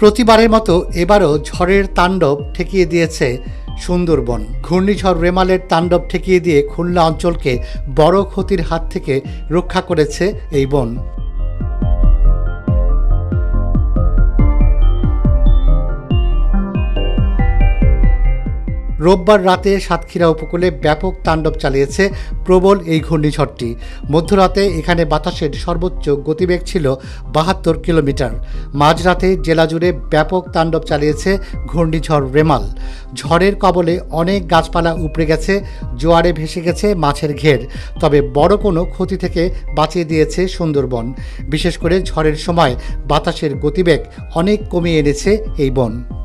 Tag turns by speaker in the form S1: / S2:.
S1: প্রতিবারের মতো এবারও ঝড়ের তাণ্ডব ঠেকিয়ে দিয়েছে সুন্দরবন। ঘূর্ণিঝড় রেমালের তাণ্ডব ঠেকিয়ে দিয়ে খুলনা অঞ্চলকে বড় ক্ষতির হাত থেকে রক্ষা করেছে এই বন। রোববার রাতে সাতক্ষীরা উপকূলে ব্যাপক তাণ্ডব চালিয়েছে প্রবল এই ঘূর্ণিঝড়টি। মধ্যরাতে এখানে বাতাসের সর্বোচ্চ গতিবেগ ছিল বাহাত্তর কিলোমিটার। মাঝরাতে জেলা জুড়ে ব্যাপক তাণ্ডব চালিয়েছে ঘূর্ণিঝড় রেমাল। ঝড়ের কবলে অনেক গাছপালা উপড়ে গেছে, জোয়ারে ভেসে গেছে মাছের ঘের। তবে বড় কোনো ক্ষতি থেকে বাঁচিয়ে দিয়েছে সুন্দরবন। বিশেষ করে ঝড়ের সময় বাতাসের গতিবেগ অনেক কমিয়ে এনেছে এই বন।